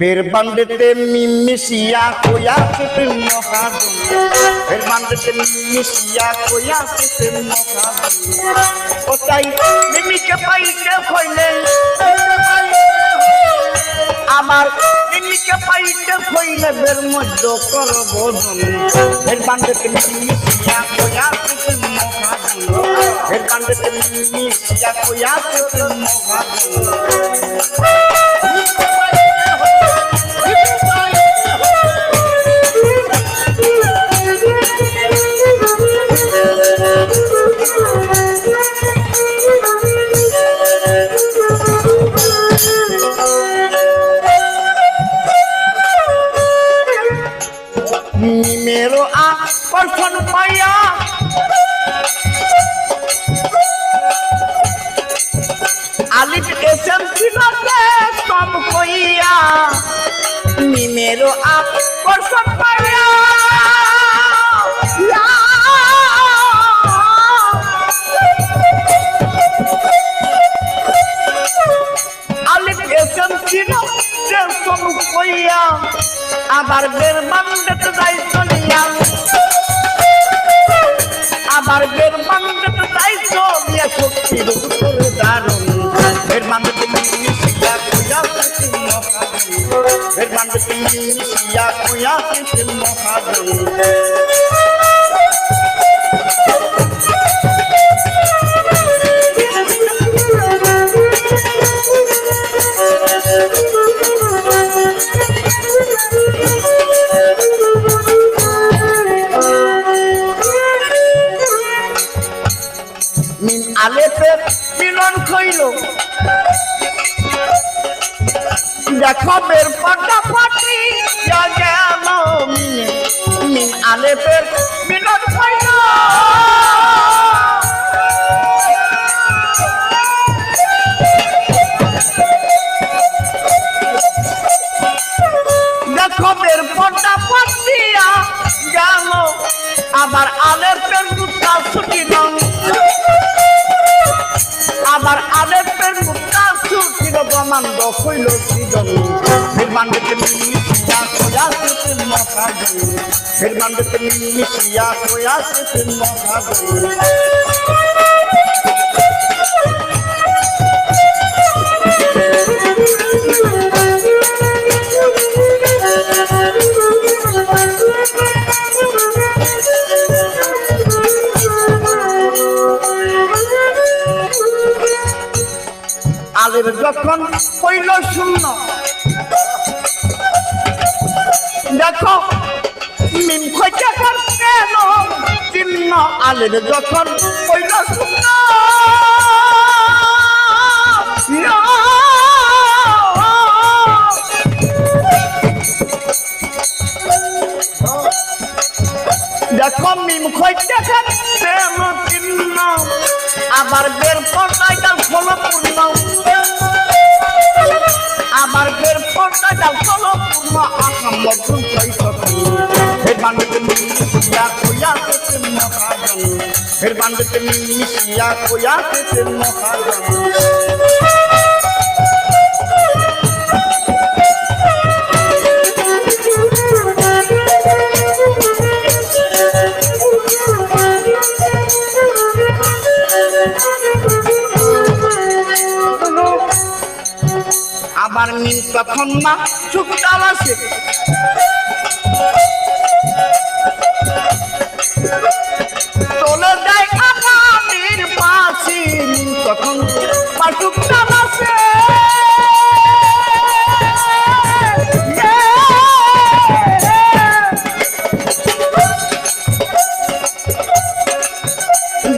বের বান্ডেতে মিমিসিয়া কোয়া কেতে মহাজন। বের বান্ডেতে মিমিসিয়া কোয়া কেতে মহাজন। ও তাই মিমিকে পাইতে হইলে, আমার মিমিকে পাইতে হইলে বের মধ্য করব বের বান্ডেতে মিমিসিয়া কোয়া মহাজন বের বান্ডেতে মিমিসিয়া কোয়া কেতে মহাজন মেরো আকর্ষণ পাইয়া ছিলকে কম কইয়া নিমেরো আকর্ষণ পাইয়া আবার বের বান্ডতে যাই চলিয়া আবার বের বান্ডতে যাই চলিয়া মিশিয়া কইয়া কিছু মহাজন মিন আলেপে দেখো বের পাটা দেখো বের পাটা পাটিয়া গেল। আবার আলেপের দুটা ছুটি নয় আবার আলেপের মুক্তা সুরছিল ব্রহ্মাণ্ড হইল সৃজন। নির্মাণ্ডতে মিশিয়া কোয়া সেতে মহাজন। নির্মাণ্ডতে মিশিয়া কোয়া সেতে মহাজন। আলের যখন হইল শূন্য। দেখো, মিম কেন? চিহ্ন আলের যখন হইল শূন্য। দেখো, মিম খোঁজা চিহ্ন আবার বের পর্দায় ফলপূর্ণ আবার বের পর্দাটা ফলপূর্ণ পূর্ণ। আহা মধুর হে বান্ধবী মিশিয়া কোয়া পেতে মহাজন। হে বান্ধবী মিশিয়া কোয়া পেতে মহাজন। আবার মিন তখন মা চুপটাল আসে মিন তখন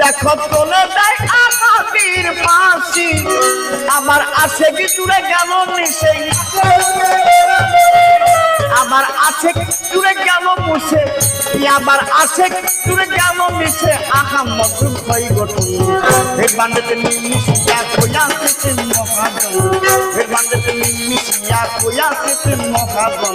দেখো তোলে আগামীর পাশে আমার আছে কি দূরে গেল মিশে। আমার আছে কি দূরে গেল মুছে। আবার আছে কি দূরে গেল মিশে। আহা, মধুর হই গঠন হে বান্ডতে মিশিয়া কোয়া সেতে মহাজন। হে সেতে মহাজন।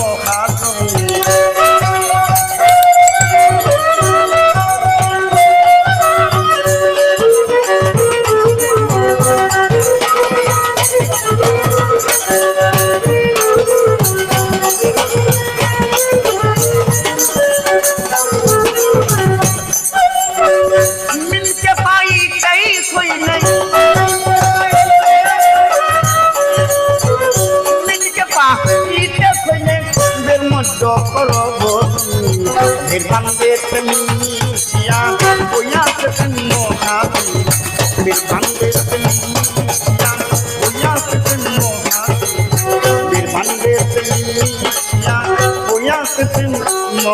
Mirvande Tamiya, Oya Tamiya, Mirvande Tamiya, Oya Tamiya, Mirvande Tamiya, Oya Tamiya, Mirvande Tamiya, Oya Tamiya,